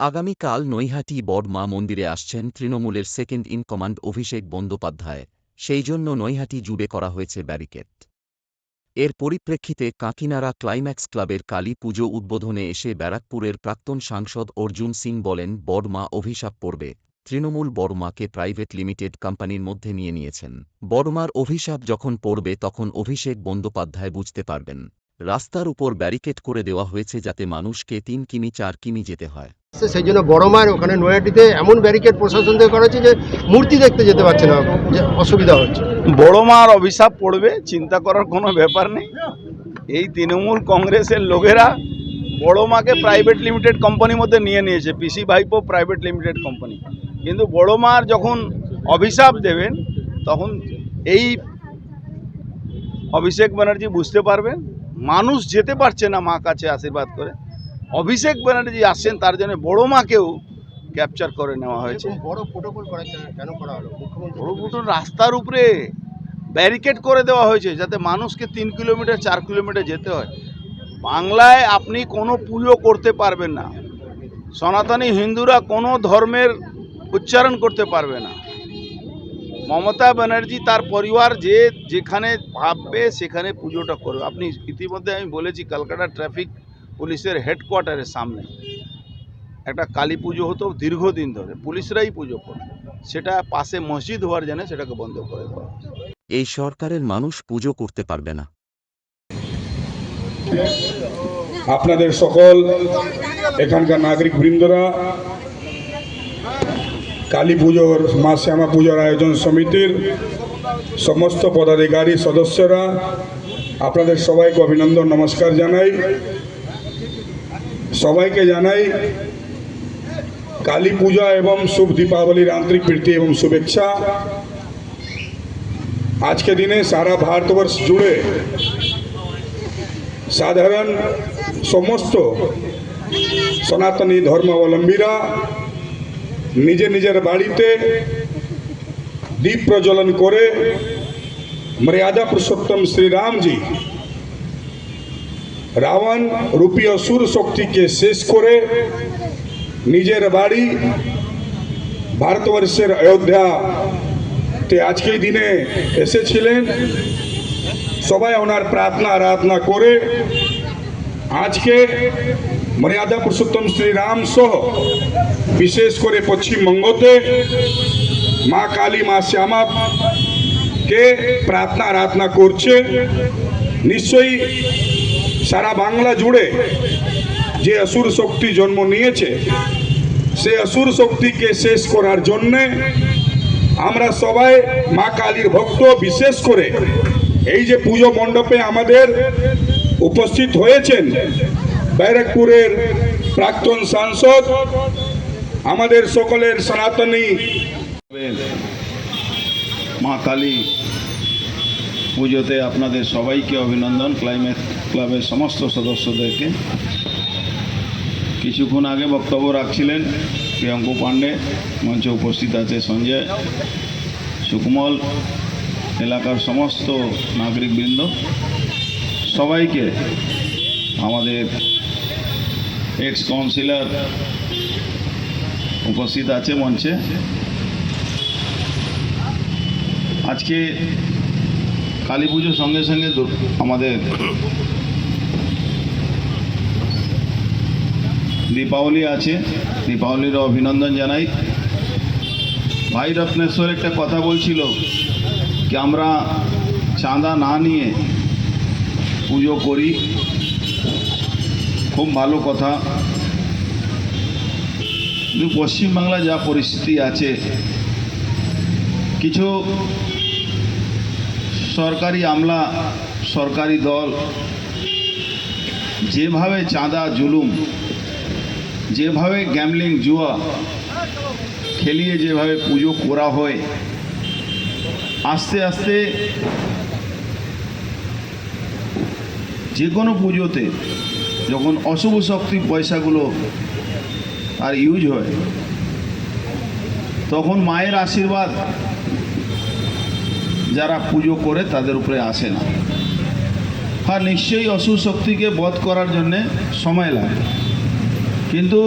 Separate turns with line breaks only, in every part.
আগামীকাল নৈহাটি বড়মা মন্দিরে আসছেন তৃণমূলের second in command Abhishek Bandyopadhyay. সেই জন্য নৈহাটি জুড়ে করা হয়েছে ব্যারিকেড। এর পরিপ্রেক্ষিতে কাঁকিনাড়া ক্লাইম্যাক্স ক্লাবের কালী পুজো উদ্বোধনে এসে ব্যারাকপুরের প্রাক্তন সাংসদ অর্জুন সিং বলেন বড়মা অভিশাপ পড়বে তৃণমূল বড়মাকে প্রাইভেট লিমিটেড কোম্পানির মধ্যে নিয়ে নিয়েছেন। বড়মার অভিশাপ যখন পড়বে তখন অভিষেক বন্দ্যোপাধ্যায় বুঝতে পারবেন। রাস্তার উপর ব্যারিকেড করে দেওয়া হয়েছে যাতে মানুষকে তিন কিমি, চার কিমি যেতে হয়।
সেই জন্য বড় মায়ের ওখানে নয়াটিতে এমন ব্যারিকেড প্রশাসন থেকে করা হচ্ছে যে মূর্তি দেখতে যেতে পারছে না, যে অসুবিধা হচ্ছে।
বড় মার অভিশাপ পড়বে, চিন্তা করার কোনো ব্যাপার নেই। এই তৃণমূল কংগ্রেসের লোকেরা বড় মাকে প্রাইভেট লিমিটেড কোম্পানির মধ্যে নিয়ে নিয়েছে পিসি ভাইপো প্রাইভেট লিমিটেড কোম্পানি কিন্তু বড় মার যখন অভিশাপ দেবেন, তখন এই অভিষেক ব্যানার্জি বুঝতে পারবেন, মানুষ যেতে পারছে না মা কাছে আশীর্বাদ করে। অভিষেক ব্যানার্জি আসছেন তার জন্য বড় মাকেও ক্যাপচার করে নেওয়া হয়েছে।
বড় প্রোটোকল করা কেন- করা হলো? মুখ্যমন্ত্রী
বড় বড় রাস্তার উপরে ব্যারিকেড করে দেওয়া হয়েছে যাতে মানুষকে তিন কিলোমিটার চার কিলোমিটার যেতে হয়। বাংলায় আপনি কোনো পুজো করতে পারবেন না। সনাতনী হিন্দুরা কোনো ধর্মের উচ্চারণ করতে পারবে না। মমতা ব্যানার্জি তার পরিবার যে যেখানে ভাববে সেখানে পুজোটা করবে। আপনি ইতিমধ্যে আমি বলেছি কলকাতা ট্রাফিক পুলিশের হেডকোয়ার্টারের সামনে। একটা কালী পুজো হতো দীর্ঘদিন ধরে পুলিশরাই পুজো করতো। সেটা পাশে মসজিদ হওয়ার জন্য সেটাকে বন্ধ করে দেওয়া
এই সরকারের মানুষ পুজো করতে পারবে না।
আপনাদের সকল এখানকার নাগরিক বৃন্দরা কালী পুজোর মা শ্যামা পুজোর আয়োজন সমিতির সমস্ত পদাধিকারী সদস্যরা আপনাদের সবাইকে অভিনন্দন নমস্কার জানাই। সবাইকে জানাই কালী পূজা এবং শুভ দীপাবলির আন্তরিক প্রীতি এবং শুভেচ্ছা। আজকে দিনে সারা ভারতবর্ষ জুড়ে সাধারণ সমস্ত সনাতনী ধর্মাবলম্বীরা নিজের নিজের বাড়িতে দীপ প্রজ্বলন করে মর্যাদা পুরুষোত্তম শ্রীরামজি রাবণ রূপী অসুর শক্তিকে শেষ করে নিজের বাড়ি ভারতবর্ষের অযোধ্যাতে আজকের দিনে এসেছিলেন। সবাই ওনার প্রার্থনা আরাধনা করে আজকে মর্যাদা পুরুষোত্তম শ্রীরাম সহ বিশেষ করে পশ্চিমবঙ্গতে মা কালী, মা শ্যামা কে প্রার্থনা আরাধনা করছে। নিশ্চয়ই সারা বাংলা জুড়ে যে অসুর শক্তি জন্ম নিয়েছে, সে অসুর শক্তিকে শেষ করার জন্যে আমরা সবাই মা কালীর ভক্ত বিশেষ করে এই যে পুজো মণ্ডপে আমাদের উপস্থিত হয়েছেন ব্যারাকপুরের প্রাক্তন সাংসদ, আমাদের সকলের সনাতনী
মা কালী পুজোতে আপনাদের সবাইকে অভিনন্দন ক্লাইমেট ক্লাবের সমস্ত সদস্যদেরকে কিছুক্ষণ আগে বক্তব্য রাখছিলেন প্রিয়ঙ্কু পাণ্ডে, মঞ্চে উপস্থিত আছে সঞ্জয় সুকমল, এলাকার সমস্ত নাগরিকবৃন্দ। সবাইকে আমাদের এক্স কাউন্সিলর উপস্থিত আছে মঞ্চে। আজকে কালী পুজোর সঙ্গে সঙ্গে আমাদের দীপাবলি আছে। দীপাবলির অভিনন্দন জানাই। ভাই রত্নেশ্বর একটা কথা বলছিল কি আমরা চাঁদা না নিয়ে পুজো করি। খুব ভালো কথা। কিন্তু পশ্চিমবাংলা যা পরিস্থিতি আছে, কিছু সরকারি আমলা, সরকারি দল, যেভাবে চাঁদা, জুলুম, যেভাবে গ্যামলিং, জুয়া খেলিয়ে যেভাবে পুজো করা হয়, আস্তে আস্তে যে কোনো পুজোতে যখন অশুভ শক্তি পয়সাগুলো আর ইউজ হয়, তখন মায়ের আশীর্বাদ যারা পুজো করে তাদের উপরে আসে না। হ্যাঁ নিশ্চয়ই অশুভ শক্তিকে বধ করার জন্যে সময় লাগে। কিন্তু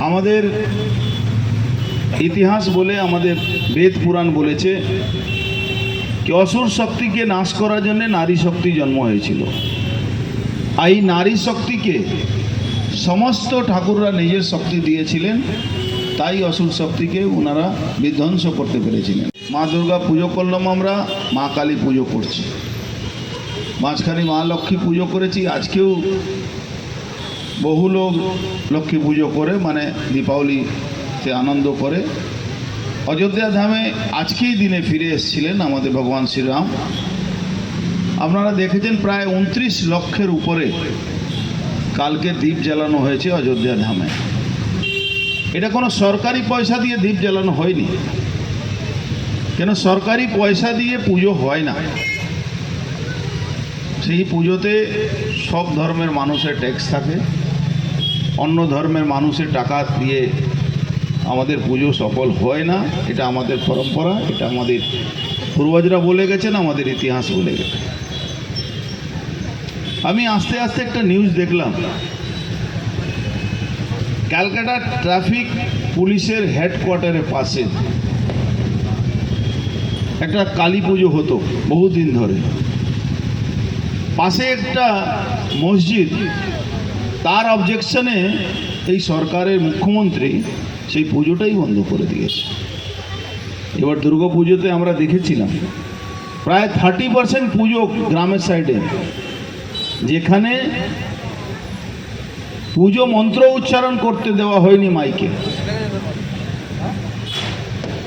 আমাদের ইতিহাস বলে, আমাদের বেদ পুরাণ বলেছে কি অসুর শক্তিকে নাশ করার জন্য নারী শক্তি জন্ম হয়েছিল। এই নারী শক্তিকে সমস্ত ঠাকুররা নিজের শক্তি দিয়েছিলেন, তাই অসুর শক্তিকে ওনারা বিধ্বংস করতে পেরেছিলেন। মা দুর্গা পুজো করলাম আমরা, মা কালী পুজো করছি। মাঝখানে মা লক্ষ্মী পুজো করেছি, আজকেও বহু লোক লক্ষ্মী পুজো করে মানে দীপাবলিতে আনন্দ করে। অযোধ্যা ধামে আজকেই দিনে ফিরে এসেছিলেন আমাদের ভগবান শ্রীরাম। আপনারা দেখেছেন প্রায় উনত্রিশ লক্ষের উপরে কালকে দ্বীপ জ্বালানো হয়েছে অযোধ্যা ধামে। এটা কোনো সরকারি পয়সা দিয়ে দ্বীপ জ্বালানো হয়নি। কেন সরকারি পয়সা দিয়ে পুজো হয় না? সেই পুজোতে সব ধর্মের মানুষের ট্যাক্স থাকে। অন্য ধর্মের মানুষের টাকা দিয়ে আমাদের পুজো সফল হয় না। এটা আমাদের পরম্পরা, এটা আমাদের পূর্বজরা বলে গেছেন, আমাদের ইতিহাস বলে গেছে। আমি আস্তে আস্তে একটা নিউজ দেখলাম। ক্যালকাটা ট্রাফিক পুলিশের হেডকোয়ার্টারের পাশে একটা কালী পুজো হতো বহুদিন ধরে। পাশে একটা মসজিদ, তার অবজেকশনে এই সরকারের মুখ্যমন্ত্রী সেই পুজোটাই বন্ধ করে দিয়েছে। এবার দুর্গা পুজোতে আমরা দেখেছিলাম, প্রায় থার্টি পার্সেন্ট পুজো গ্রামের সাইডে যেখানে পুজো মন্ত্র উচ্চারণ করতে দেওয়া হয়নি মাইকে।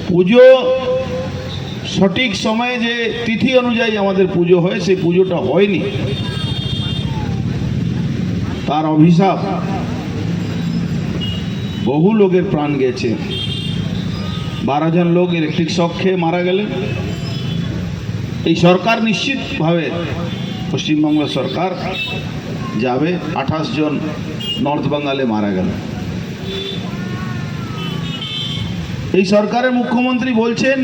পুজো সঠিক সময়ে যে তিথি অনুযায়ী আমাদের পুজো হয়, সেই পুজোটা হয়নি। তার অভিশাপ বহু লোকের প্রাণ গেছে। বারো জন লোক ইলেকট্রিক শক খেয়ে মারা গেলেন। এই সরকার নিশ্চিতভাবে পশ্চিমবঙ্গ সরকার যাবে, আঠাশ জন নর্থ বেঙ্গলে মারা গেল এই সরকারের মুখ্যমন্ত্রী বলছেন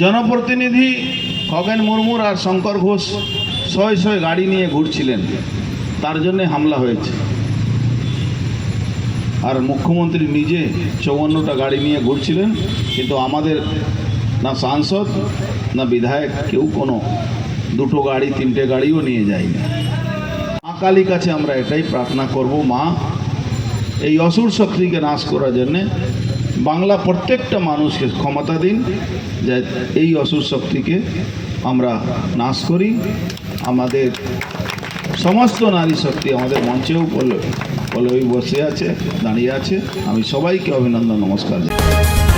জনপ্রতিনিধি খগেন মুর্মুর আর শঙ্কর ঘোষ শয়ে শয়ে গাড়ি নিয়ে ঘুরছিলেন। তার জন্যে হামলা হয়েছে। আর মুখ্যমন্ত্রী নিজে চৌয়ান্নটা গাড়ি নিয়ে ঘুরছিলেন, কিন্তু আমাদের না সাংসদ, না বিধায়ক কেউ কোনো দুটো গাড়ি, তিনটে গাড়িও নিয়ে যায়নি। মা কালী কাছে আমরা এটাই প্রার্থনা করব, মা, এই অসুর শক্তিকে নাশ করার জন্যে বাংলা প্রত্যেকটা মানুষকে ক্ষমতা দিন, যে এই অসুর শক্তিকে আমরা নাশ করি আমাদের সমস্ত নারী শক্তি আমাদের মঞ্চেও বলে বসে আছে, দাঁড়িয়ে আছে আমি সবাইকে অভিনন্দন, নমস্কার জানাই।